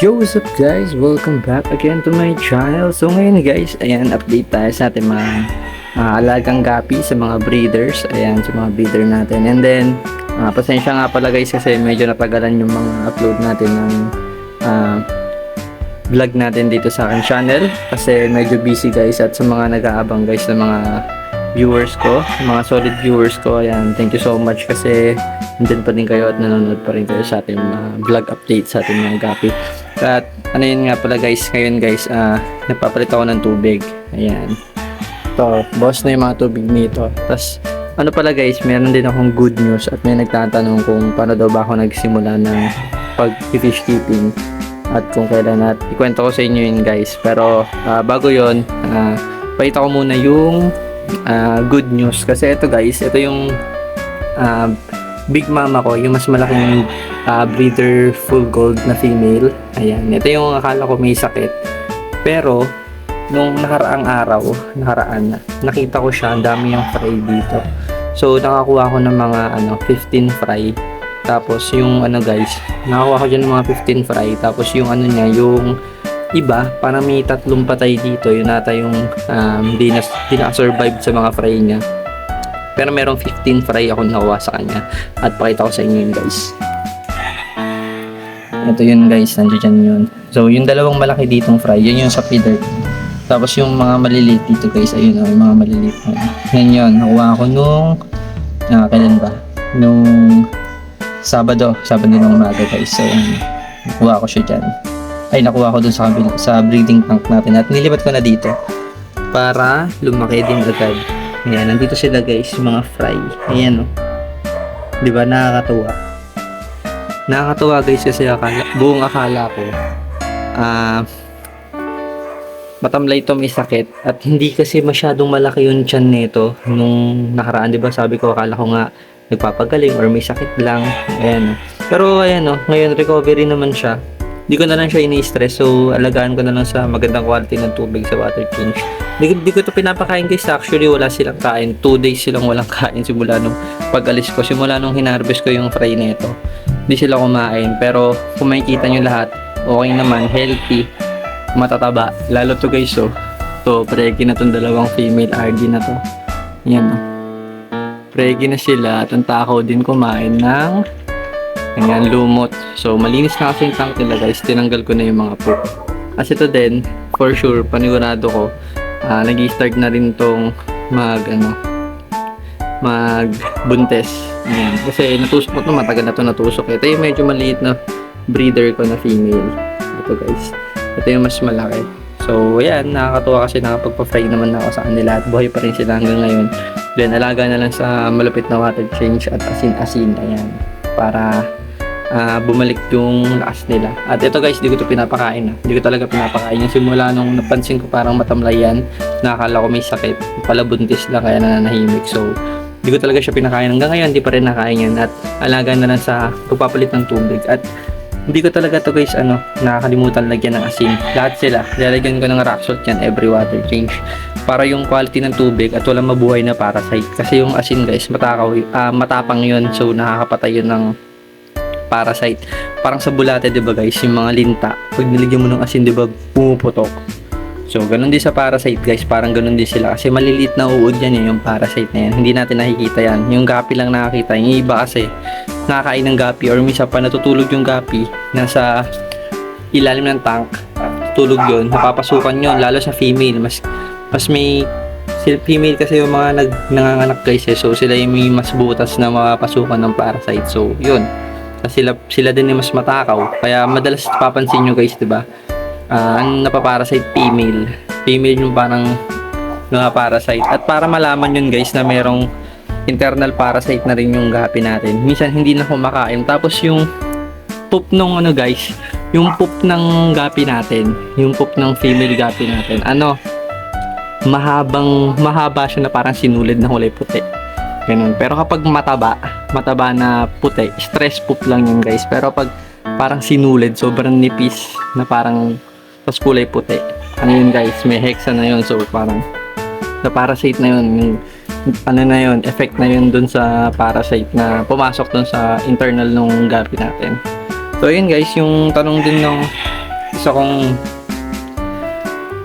Yo, what's up guys? Welcome back again to my channel. So ngayon guys, ayan, update tayo sa ating mga ah, alagang gapi sa mga breeders. Ayan, sa mga breeder natin. And then, ah, pasensya nga pala guys kasi medyo natagalan yung mga upload natin ng ah, vlog natin dito sa aking channel. Kasi medyo busy guys at sa mga nag-aabang guys ng mga viewers ko, mga solid viewers ko. Ayan, thank you so much kasi nandun pa din kayo at nanonood pa rin kayo sa ating mga vlog update sa ating mga gapi. At ano yun nga pala guys, ngayon guys, ah nagpapalit ako ng tubig. Ayan. Ito, boss na yung mga tubig nito. Tapos, ano pala guys, meron din akong good news at may nagtatanong kung paano daw ba ako nagsimula ng pag-fish keeping at kung kailan at ikwento ko sa inyo yun guys. Pero ah, bago yun, uh, pakita ko muna yung ah, good news. Kasi ito guys, ito yung ah, big mama ko, yung mas malaking ah, breeder full gold na female. Ayan, ito yung akala ko may sakit. Pero, nung nakaraang araw, nakaraan, nakita ko siya, ang dami yung fry dito. So, nakakuha ko ng mga ano, 15 fry. Tapos, yung ano guys, nakakuha ko dyan ng mga 15 fry. Tapos, yung ano niya, yung iba, parang may tatlong patay dito. Yun nata yung um, di, na, sa mga fry niya. Pero merong 15 fry ako nakuha sa kanya. At pakita ko sa inyo yun guys. Ito yun guys, nandiyan yun. So yung dalawang malaki ditong fry, yun yung sa feeder. Tapos yung mga maliliit dito guys, ayun oh, yung mga maliliit. Yan yun, nakuha ko nung, ah, kailan ba? Nung Sabado, Sabado ng umaga guys. So nakuha ko siya dyan. Ay, nakuha ko dun sa, sa breeding tank natin at nilipat ko na dito para lumaki din agad. Ayan, nandito sila guys, mga fry. Ayan oh. Di ba nakakatuwa? Nakakatuwa guys kasi akala, buong akala ko ah matamlay to may sakit at hindi kasi masyadong malaki yung tiyan nito nung nakaraan 'di ba sabi ko akala ko nga nagpapagaling or may sakit lang ayan pero ayan oh ngayon recovery naman siya di ko na lang siya ini-stress so alagaan ko na lang sa magandang quality ng tubig sa water change. Di, di ko to pinapakain guys actually wala silang kain. 2 days silang walang kain simula nung pag-alis ko simula nung hinarvest ko yung fry nito hindi sila kumain pero kung makikita nyo lahat okay naman healthy matataba. Lalo to guys oh. To pregi na tong dalawang female RD na to. Yan oh. Pregi na sila at ang takaw din kumain ng ganyan lumot so malinis na kasi yung tank nila guys tinanggal ko na yung mga poop kasi ito din for sure panigurado ko ah nag-start na rin tong mag ano magbuntes. Ayan. Kasi natusok ko to, matagal na to natusok. Ito yung medyo maliit na breeder ko na female. Ito guys. Ito yung mas malaki. So, ayan, nakakatuwa kasi nakapagpa-fry naman ako sa kanila at buhay pa rin sila hanggang ngayon. Then, alaga na lang sa malapit na water change at asin-asin. Ayan. Para ah, bumalik yung lakas nila. At ito guys, di ko to pinapakain. ah. Di ko talaga pinapakain. Simula nung napansin ko parang matamlay yan, nakakala ko may sakit. Pala buntis lang kaya nananahimik. So, di ko talaga siya pinakain. Hanggang ngayon, di pa rin nakain yan. At alaga na lang sa pagpapalit ng tubig. At hindi ko talaga to guys, ano, nakakalimutan lagyan ng asin. Lahat sila. Lalagyan ko ng rock salt yan every water change. Para yung quality ng tubig at walang mabuhay na parasite. Kasi yung asin guys, matakaw, ah, matapang yun. So, nakakapatay yun ng parasite. Parang sa bulate, di ba guys, yung mga linta, pag niligyan mo ng asin, di ba, pumuputok. So, ganun din sa parasite guys, parang ganun din sila. Kasi maliliit na uod yan eh, yung parasite na yan. Hindi natin nakikita yan. Yung gapi lang nakakita. Yung iba kasi, nakakain ng gapi or minsan pa natutulog yung gapi, nasa ilalim ng tank, tulog yun, napapasukan yun, lalo sa female. Mas, mas may female kasi yung mga nag, nanganganak guys eh. So, sila yung may mas butas na mapapasukan ng parasite. So, yun. Kasi sila, sila din yung mas matakaw. Kaya madalas papansin nyo guys, di ba? Ah, ang napaparasite female. Female yung parang mga parasite. At para malaman yun guys na merong internal parasite na rin yung gapi natin. Minsan hindi na kumakain. Tapos yung poop nung ano guys, yung poop ng gapi natin, yung poop ng female gapi natin, ano, mahabang, mahaba siya na parang sinulid na kulay puti. Ganun. Pero kapag mataba, mataba na puti, stress poop lang yun guys. Pero pag parang sinulid, sobrang nipis na parang tas kulay puti. Ano yun guys, may hexa na yun. So parang na parasite na yun. Yung, ano na yun, effect na yun dun sa parasite na pumasok dun sa internal nung gapi natin. So yun guys, yung tanong din ng isa kong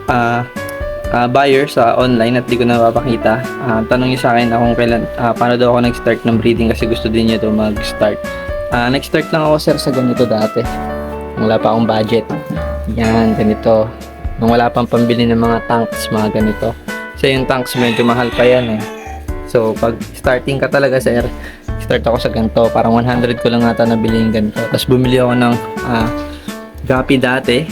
ah ah, buyer sa online at di ko napapakita. Ah, tanong niya sa akin na kung kailan, ah, paano daw ako nag-start ng breeding kasi gusto din niya daw mag-start. Ah, nag-start lang ako sir sa ganito dati. Wala pa akong budget. Yan, ganito. Nung wala pang pambili ng mga tanks, mga ganito. Kasi yung tanks medyo mahal pa yan eh. So, pag starting ka talaga sir, start ako sa ganito. Parang 100 ko lang ata nabili yung ganito. Tapos bumili ako ng ah, Gapi dati.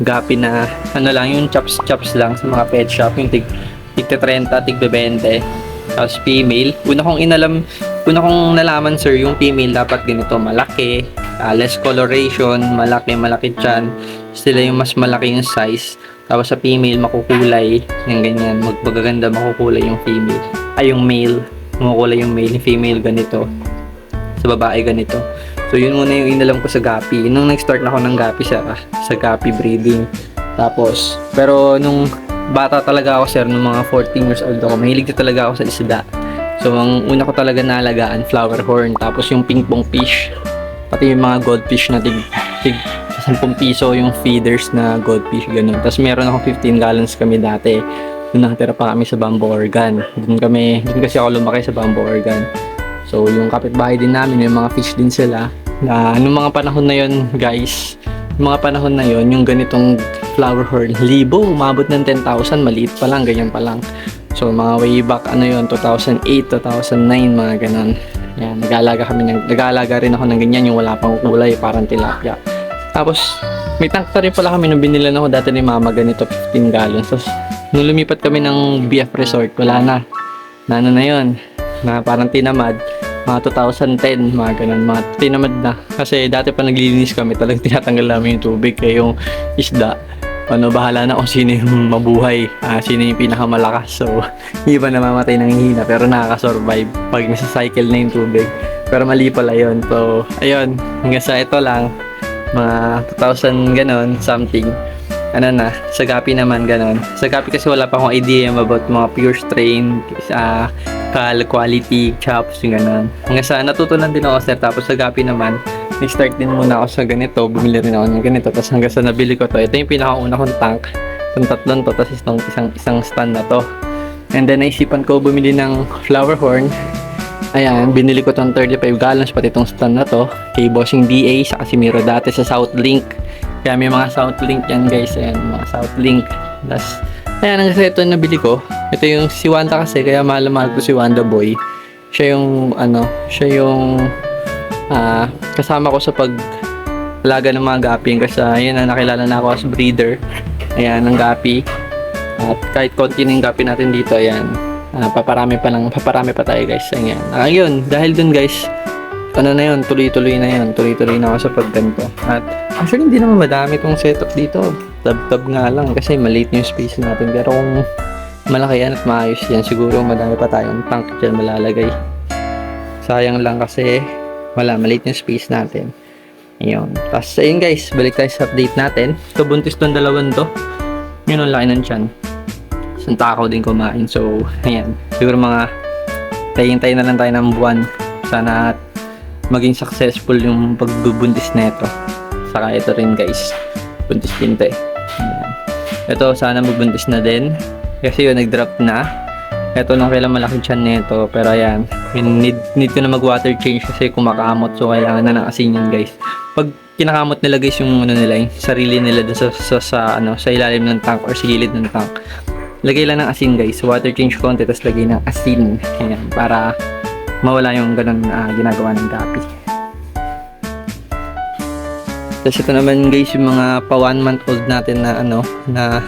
Gapi na ano lang, yung chops chops lang sa mga pet shop. Yung tig, tig 30, tig 20. Tapos female. Una kong inalam, una kong nalaman sir, yung female dapat ganito malaki, ah, less coloration, malaki, malaki chan. Sila yung mas malaki yung size. Tapos sa female, makukulay. Yung ganyan. Mag magaganda, makukulay yung female. Ay, yung male. Makukulay yung male. Yung female, ganito. Sa babae, ganito. So, yun muna yung inalam ko sa Gapi. Nung nag-start na ako ng Gapi sa, sa Gapi breeding. Tapos, pero nung bata talaga ako, sir, nung mga 14 years old ako, mahilig na talaga ako sa isda. So, ang una ko talaga nalagaan, flower horn. Tapos yung ping pong fish. Pati yung mga goldfish na tig, tig 10 piso yung feeders na goldfish, ganun. Tapos meron ako 15 gallons kami dati. Doon nakatira pa kami sa Bamboo Organ. Doon kami, doon kasi ako lumaki sa Bamboo Organ. So, yung kapitbahay din namin, yung mga fish din sila. Na, nung mga panahon na yon guys, yung mga panahon na yon yung ganitong flower horn, libo, umabot ng 10,000, maliit pa lang, ganyan pa lang. So, mga way back, ano yon 2008, 2009, mga ganon. Yan, nag-aalaga kami, ng, nag-aalaga rin ako ng ganyan, yung wala pang kulay, parang tilapia. Tapos, may tank na rin pala kami nung binilan ako dati ni mama ganito, 15 gallons. Tapos, nung lumipat kami ng BF Resort, wala na. Na ano na yun, na parang tinamad. Mga 2010, mga ganun, mga tinamad na. Kasi dati pa naglilinis kami, talagang tinatanggal namin yung tubig. Kaya yung isda, ano, bahala na kung sino yung mabuhay, ah, sino yung pinakamalakas. So, iba namamatay ng hina, pero nakaka-survive pag nasa cycle na yung tubig. Pero mali pala yun. So, ayun, hanggang sa ito lang, mga 2,000 ganon, something. Ano na, sa Gapi naman ganon. Sa Gapi kasi wala pa akong idea about mga pure strain, sa kal, quality, chops, yung ganon. Hanggang sa natutunan din ako sir, tapos sa Gapi naman, nag-start din muna ako sa ganito, bumili rin ako ng ganito, tapos hanggang sa nabili ko to, ito yung pinakauna kong tank, itong tatlong to, tapos itong isang, isang stand na to. And then naisipan ko bumili ng flower horn, Ayan, binili ko tong 35 gallons pati itong stand na to kay Bossing DA sa Casimiro dati sa South-Link. Kaya may mga South-Link yan guys, ayan, mga South-Link. Tapos, ayan, ang ito yung nabili ko. Ito yung si Wanda kasi, kaya mahal mahal ko si Wanda Boy. Siya yung, ano, siya yung ah, kasama ko sa pag alaga ng mga gapi kasi ayun na nakilala na ako as breeder. Ayan, ng gapi. At kahit konti na yung gapi natin dito, ayan, Ah, paparami pa lang, paparami pa tayo guys. Ayan. Ah, yun, dahil dun guys, ano na yun, tuloy-tuloy na yun. Tuloy-tuloy na ako sa pagganto. At actually, hindi naman madami tong setup dito. Tab-tab nga lang kasi maliit yung space natin. Pero kung malaki yan at maayos yan, siguro madami pa tayong tank dyan malalagay. Sayang lang kasi wala, maliit yung space natin. Ayun. Tapos, ayun guys, balik tayo sa update natin. Ito, buntis tong dalawang to. Yun ang laki ng tiyan isang takaw din kumain. So, ayan. Siguro mga tayin-tayin na lang tayo ng buwan. Sana maging successful yung pagbubuntis na ito. Saka ito rin guys. Buntis din to eh. Ito, sana magbuntis na din. Kasi yun, nag-drop na. Ito lang kailan malaki tiyan nito. Pero ayan, need, need ko na mag-water change kasi kumakamot. So, kailangan na ng asin yan guys. Pag kinakamot nila guys yung ano nila, yung sarili nila dun sa, sa, sa, ano, sa ilalim ng tank or sa gilid ng tank lagay lang ng asin guys. Water change konti tapos lagay ng asin. Ayan, para mawala yung ganun ah, ginagawa ng gapi tapos ito naman guys yung mga pa one month old natin na ano na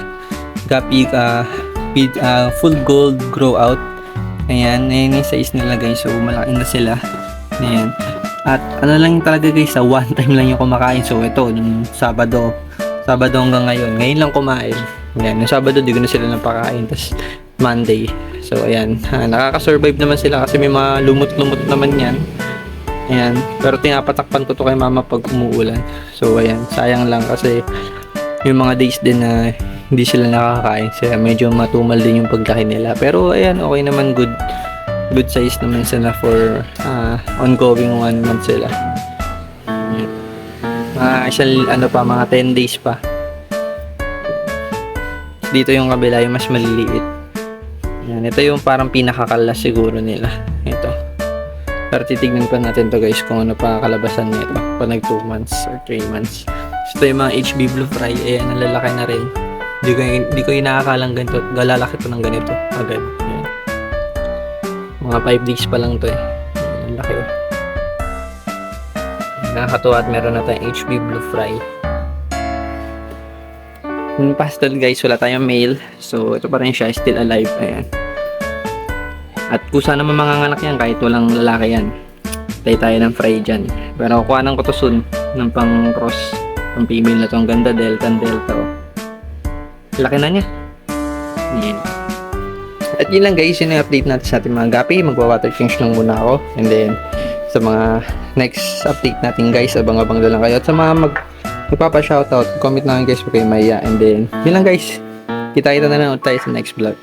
gapi ah, feed, ah, full gold grow out. Ayan ayan yung size nila guys. So malaki na sila. Ayan. At ano lang talaga guys sa one time lang yung kumakain. So ito nung Sabado. Sabado hanggang ngayon. Ngayon lang kumain Ayan, yung Sabado di ko na sila napakain. Tapos Monday. So, ayan. Ha, nakaka-survive naman sila kasi may mga lumot-lumot naman yan. Ayan. Pero tinapatakpan ko to kay mama pag umuulan. So, ayan. Sayang lang kasi yung mga days din na hindi sila nakakain. Sila medyo matumal din yung paglaki nila. Pero, ayan. Okay naman. Good good size naman sila for ah, ongoing one month sila. Mga isang ano pa, mga 10 days pa. Dito yung kabila yung mas maliliit. Yan, ito yung parang pinakakalas siguro nila. Ito. Pero titignan pa natin to guys kung ano pa kalabasan nito pag nag 2 months or 3 months. So, ito yung mga HB Blue Fry. Ayan, nalalaki na rin. Hindi ko, hindi ko inakakalang ganito. Galalaki to ng ganito agad. Ayan. Mga 5 days pa lang to eh. Ang laki oh. Nakakatuwa at meron na tayong HB Blue Fry. Yung pastel guys, wala tayong male. So, ito pa rin siya, still alive. Ayan. At kusa naman manganganak yan kahit walang lalaki yan. Tayo tayo ng fry dyan. Pero kuha ng kutusun ng pang cross. Pang female na to. Ang ganda, delta delta. Oh. Laki na niya. Yan. At yun lang guys, yun yung update natin sa ating mga gapi. Magwa-water change lang muna ako. And then, sa mga next update natin guys, abang-abang na lang kayo. At sa mga mag magpapa-shoutout, comment na lang guys kayo maya. And then, yun lang guys. Kita-kita na lang tayo sa next vlog.